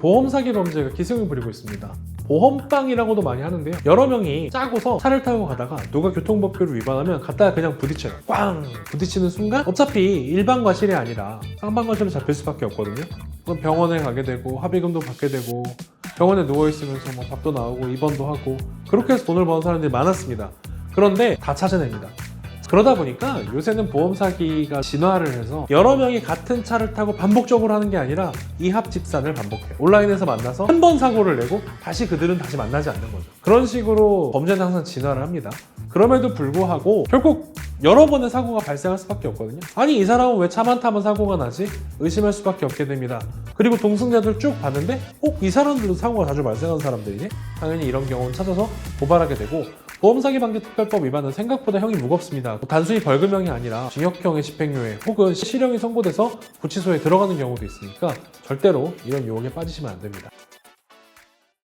보험 사기 범죄가 기승을 부리고 있습니다. 보험빵이라고도 많이 하는데요. 여러 명이 짜고서 차를 타고 가다가 누가 교통법규를 위반하면 갖다가 그냥 부딪혀요. 꽝! 부딪히는 순간 어차피 일반 과실이 아니라 쌍방 과실로 잡힐 수밖에 없거든요. 그럼 병원에 가게 되고 합의금도 받게 되고 병원에 누워 있으면서 뭐 밥도 나오고 입원도 하고 그렇게 해서 돈을 버는 사람들이 많았습니다. 그런데 다 찾아냅니다. 그러다 보니까 요새는 보험 사기가 진화를 해서 여러 명이 같은 차를 타고 반복적으로 하는 게 아니라 이합 집산을 반복해요. 온라인에서 만나서 한 번 사고를 내고 다시 그들은 다시 만나지 않는 거죠. 그런 식으로 범죄는 항상 진화를 합니다. 그럼에도 불구하고 결국 여러 번의 사고가 발생할 수밖에 없거든요. 아니 이 사람은 왜 차만 타면 사고가 나지? 의심할 수밖에 없게 됩니다. 그리고 동승자들 쭉 봤는데 어? 이 사람들도 사고가 자주 발생하는 사람들이네? 당연히 이런 경우는 찾아서 고발하게 되고 보험사기 방지 특별법 위반은 생각보다 형이 무겁습니다. 단순히 벌금형이 아니라 징역형의 집행유예 혹은 실형이 선고돼서 구치소에 들어가는 경우도 있으니까 절대로 이런 유혹에 빠지시면 안 됩니다.